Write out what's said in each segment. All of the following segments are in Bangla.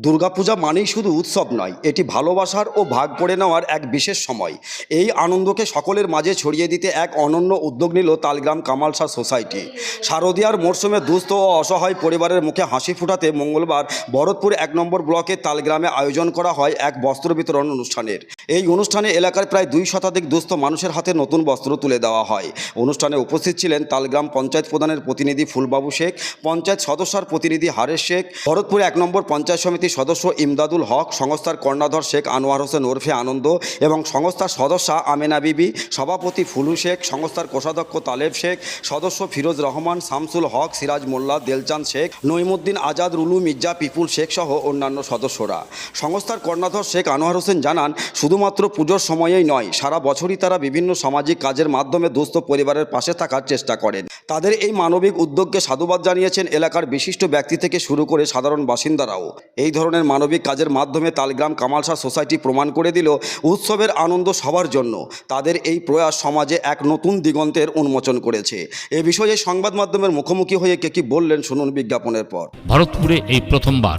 দুর্গাপূজা মানেই শুধু উৎসব নয়, এটি ভালোবাসার ও ভাগ করে নেওয়ার এক বিশেষ সময়। এই আনন্দকে সকলের মাঝে ছড়িয়ে দিতে এক অনন্য উদ্যোগ নিল তালগ্রাম কামালসা সোসাইটি। শারদীয়ার মরশুমে দুস্থ ও অসহায় পরিবারের মুখে হাসি ফুটাতে মঙ্গলবার ভরতপুর এক নম্বর ব্লকের তালগ্রামে আয়োজন করা হয় এক বস্ত্র বিতরণ অনুষ্ঠানের। এই অনুষ্ঠানে এলাকার প্রায় দুই শতাধিক দুস্থ মানুষের হাতে নতুন বস্ত্র তুলে দেওয়া হয়। অনুষ্ঠানে উপস্থিত ছিলেন তালগ্রাম পঞ্চায়েত প্রধানের প্রতিনিধি ফুলবাবু শেখ, পঞ্চায়েত সদস্যার প্রতিনিধি হারেশ শেখ, ভরতপুর এক নম্বর পঞ্চায়েত সমিতির সদস্য ইমদাদুল হক, সংস্থার কর্ণাধর শেখ আনোয়ার হোসেন ওরফে আনন্দ এবং সংস্থার সদস্যা আমেনা বিবি, সভাপতি ফুলু শেখ, সংস্থার কোষাধ্যক্ষ তালেব শেখ, সদস্য ফিরোজ রহমান, শামসুল হক, সিরাজ মোল্লা, দেলচাঁদ শেখ নইমুদ্দিন আজাদ, রুলু মির্জা, পিপুল শেখ সহ অন্যান্য সদস্যরা। সংস্থার কর্ণাধর শেখ আনোয়ার হোসেন জানান শুধুমাত্র পুজোর সময়েই নয়, সারা বছরই তারা বিভিন্ন সামাজিক কাজের মাধ্যমে দুস্থ পরিবারের পাশে থাকার চেষ্টা করেন। তাদের এই মানবিক উদ্যোগকে সাধুবাদ জানিয়েছেন এলাকার বিশিষ্ট ব্যক্তি থেকে শুরু করে সাধারণ বাসিন্দারাও। এই ধরনের মানবিক কাজের মাধ্যমে তালগ্রাম কামালসা সোসাইটি প্রমাণ করে দিল উৎসবের আনন্দ সবার জন্য। তাদের এই প্রয়াস সমাজে এক নতুন দিগন্তের উন্মোচন করেছে। এ বিষয়ে সংবাদ মাধ্যমের মুখোমুখি হয়ে কে কি বললেন শুনুন বিজ্ঞাপনের পর। ভারতপুরে এই প্রথমবার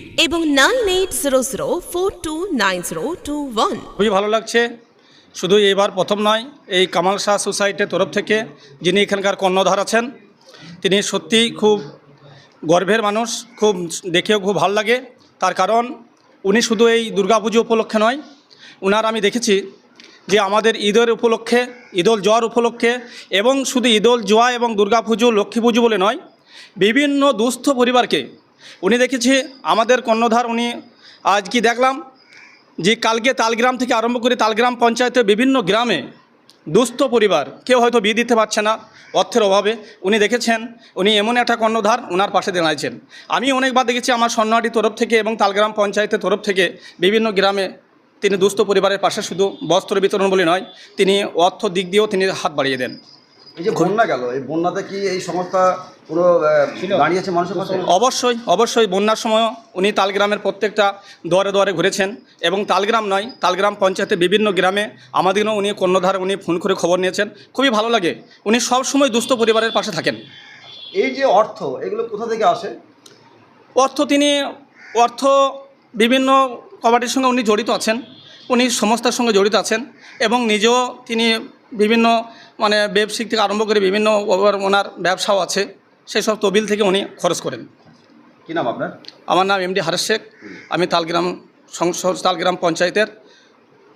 এবং nine eight zero zero four two nine zero two one. খুবই ভালো লাগছে। শুধু এবার প্রথম নয়, এই কামাল শাহ সোসাইটির তরফ থেকে যিনি এখানকার কর্ণধার আছেন, তিনি সত্যিই খুব গর্বের মানুষ, খুব দেখেও খুব ভালো লাগে। তার কারণ, উনি শুধু এই দুর্গাপুজো উপলক্ষে নয়, উনার আমি দেখেছি যে আমাদের ঈদের উপলক্ষে, ঈদল জোয়ার উপলক্ষে এবং শুধু ঈদল জোয়া এবং দুর্গাপুজো, লক্ষ্মী পুজো বলে নয়, বিভিন্ন দুস্থ পরিবারকে উনি দেখেছি, আমাদের কর্ণধার উনি আজ কি দেখলাম যে কালকে তালগ্রাম থেকে আরম্ভ করে তালগ্রাম পঞ্চায়েতের বিভিন্ন গ্রামে দুস্থ পরিবার, কেউ হয়তো বিয়ে দিতে পারছে না অর্থের অভাবে, উনি দেখেছেন, উনি এমন একটা কর্ণধার ওনার পাশে দাঁড়াইছেন। আমি অনেকবার দেখেছি আমার স্বর্ণহাটির তরফ থেকে এবং তালগ্রাম পঞ্চায়েতের তরফ থেকে বিভিন্ন গ্রামে তিনি দুস্থ পরিবারের পাশে শুধু বস্ত্র বিতরণ বলে নয়, তিনি অর্থ দিক দিয়েও তিনি হাত বাড়িয়ে দেন। এই যে বন্যা গেল এই বন্যাতে কি এই সংস্থা পুরো দাঁড়িয়েছে মানুষের পাশে? অবশ্যই অবশ্যই বন্যার সময় উনি তালগ্রামের প্রত্যেকটা দুয়ারে দুয়ারে ঘুরেছেন এবং তালগ্রাম নয় তালগ্রাম পঞ্চায়েতে বিভিন্ন গ্রামে আমাদেরও উনি কর্ণধার উনি ফোন করে খবর নিয়েছেন। খুবই ভালো লাগে। উনি সব সময় দুস্থ পরিবারের পাশে থাকেন। এই যে অর্থ এগুলো কোথা থেকে আসে? অর্থ তিনি অর্থ বিভিন্ন কমিটির সঙ্গে উনি জড়িত আছেন। উনি সংস্থার সঙ্গে জড়িত আছেন এবং নিজেও তিনি বিভিন্ন মানে ব্যবসায়িক থেকে আরম্ভ করে বিভিন্ন ওনার ব্যবসাও আছে। সেই সব তবিল থেকে উনি খরচ করেন। কি নাম আপনার? আমার নাম এমডি হারেশ শেখ। আমি তালগ্রাম সংসদ তালগ্রাম পঞ্চায়েতের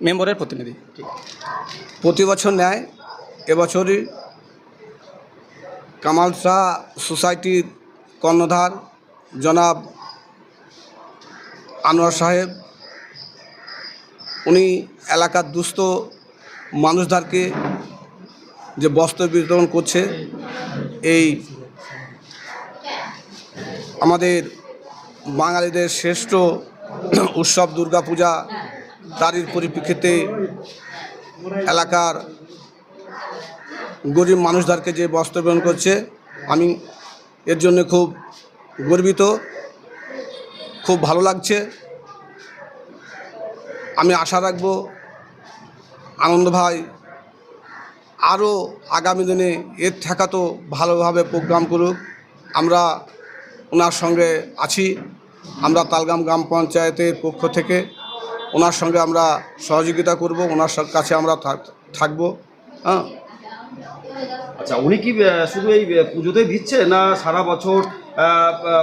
মেম্বারের প্রতিনিধি। প্রতি বছর নেয় এবছরই কামাল শাহ সোসাইটির কর্ণধার জনাব আনোয়ার সাহেব উনি এলাকার দুস্থ মানুষদেরকে যে বস্ত্র বিতরণ করছে, এই আমাদের বাঙালিদের শ্রেষ্ঠ উৎসব দুর্গাপূজা তারই পরিপ্রেক্ষিতে এলাকার গরিব মানুষদেরকে যে বস্ত্র বিতরণ করছে, আমি এর জন্য খুব গর্বিত, খুব ভালো লাগছে। আমি আশা রাখব আনন্দ ভাই আরও আগামী দিনে এর থাকা তো ভালোভাবে প্রোগ্রাম করুক। আমরা ওনার সঙ্গে আছি। আমরা তালগাম গ্রাম পঞ্চায়েতের পক্ষ থেকে ওনার সঙ্গে আমরা সহযোগিতা করব ওনার কাছে আমরা থাক- থাকব। হ্যাঁ। আচ্ছা উনি কি শুধু এই আহ, পুজোতেই দিচ্ছে না সারা বছর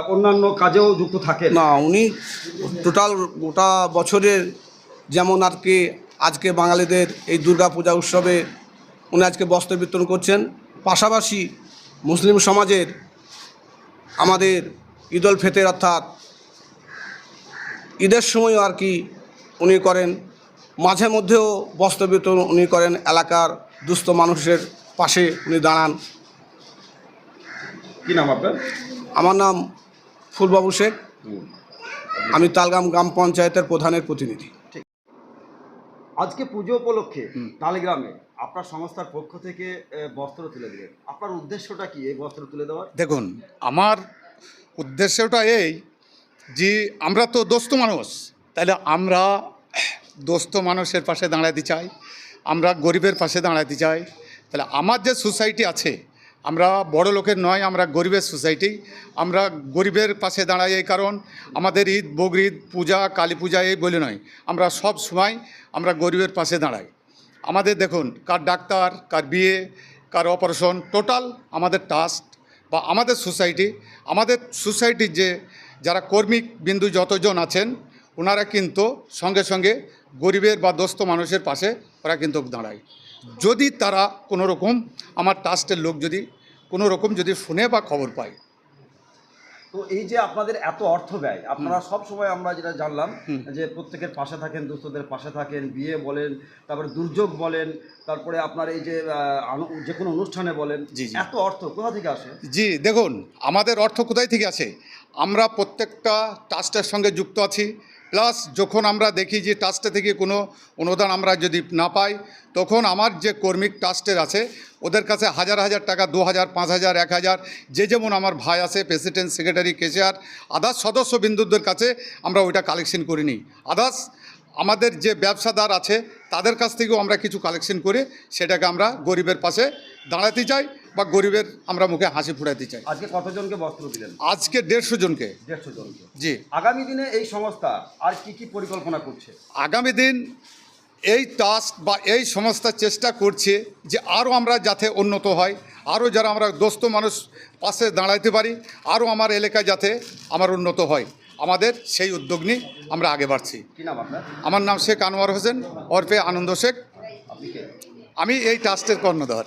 অন্যান্য কাজেও যুক্ত থাকে না উনি টোটাল গোটা বছরের যেমন আর কি আজকে বাঙালিদের এই দুর্গা পূজা উৎসবে উনি আজকে বস্ত্র বিতরণ করছেন। পাশাপাশি মুসলিম সমাজের আমাদের ঈদুল ফেতের অর্থাৎ ঈদের সময়ও আর কি উনি করেন। মাঝে মধ্যেও বস্ত্র বিতরণ উনি করেন। এলাকার দুস্থ মানুষের পাশে উনি দাঁড়ান। কি নাম আপনার? আমার নাম ফুলবাবু শেখ। আমি তালগাম গ্রাম পঞ্চায়েতের প্রধানের প্রতিনিধি। আজকে পুজো উপলক্ষে টালিগ্রামে আপনার সংস্থার পক্ষ থেকে বস্ত্র তুলে দিলেন। আপনার উদ্দেশ্যটা কি এই বস্ত্র তুলে দেওয়ার? দেখুন আমার উদ্দেশ্যটা এই যে আমরা তো দোস্ত মানুষ তাহলে আমরা দোস্ত মানুষের পাশে দাঁড়াতে চাই আমরা গরিবের পাশে দাঁড়াতে চাই। তাহলে আমার যে সোসাইটি আছে আমরা বড় লোকের নয়, আমরা গরিবের সোসাইটি। আমরা গরিবের পাশে দাঁড়াই এই কারণ, আমাদের ঈদ বকরিদ পূজা, কালী পূজা এই বলে নয়। আমরা সব সময় আমরা গরিবের পাশে দাঁড়াই। আমাদের দেখুন, কার ডাক্তার, কার বিয়ে, কার অপারেশন, টোটাল আমাদের টাস্ট বা আমাদের সোসাইটি, আমাদের সোসাইটির যে, যারা কর্মিক বিন্দু যতজন আছেন, ওনারা কিন্তু সঙ্গে সঙ্গে গরিবের বা দোস্ত মানুষের পাশে ওরা কিন্তু দাঁড়ায়। যদি তারা কোনো রকম আমার ট্রাস্টের লোক যদি কোনো রকম যদি শুনে বা খবর পায়। তো এই যে আপনাদের এত অর্থ ব্যয় আপনারা সব সময় আমরা যেটা জানলাম যে প্রত্যেকের পাশে থাকেন দুস্থদের পাশে থাকেন বিয়ে বলেন তারপরে দুর্যোগ বলেন তারপরে আপনার এই যে যে কোনো অনুষ্ঠানে বলেন জি, জি। এত অর্থ কোথা থেকে আসে? জি দেখুন আমাদের অর্থ কোথায় থেকে আছে আমরা প্রত্যেকটা ট্রাস্টের সঙ্গে যুক্ত আছি প্লাস যখন আমরা দেখি যে ট্রাস্টে থেকে কোনো অনুদান আমরা যদি না পাই, তখন আমার যে কর্মিক ট্রাস্টের আছে, ওদের কাছে হাজার হাজার টাকা, দু হাজার, পাঁচ হাজার, এক হাজার, যে যেমন আমার ভাই আছে প্রেসিডেন্ট সেক্রেটারি কেশিয়ার আদার্স সদস্য বিন্দুদের কাছে আমরা ওইটা কালেকশন করে নিই আদার্স আমাদের যে ব্যবসাদার আছে, তাদের কাছ থেকেও আমরা কিছু কালেকশন করে সেটাকে আমরা গরিবের পাশে দাঁড়াতে চাই। বা গরিবের আমরা মুখে হাসি ফুটাতে চাই। আজকে কতজনকে বস্ত্র দিলেন? আজকে দেড়শো জনকে। দেড়শো জনকে। জি। আগামী দিনে এই সংস্থা আর কি কি পরিকল্পনা করছে? আগামী দিন এই টাস্ক বা এই সংস্থা চেষ্টা করছে যে আরও আমরা যাতে উন্নত হয় আরও যারা আমরা দোস্ত মানুষ পাশে দাঁড়াইতে পারি আরও আমার এলাকায় যাতে আমার উন্নত হয়। আমাদের সেই উদ্যোগ নিয়ে আমরা আগে বাড়ছি। আমার নাম শেখ আনোয়ার হোসেন ওরফে আনন্দ শেখ। আমি এই ট্রাস্টের কর্ণধার।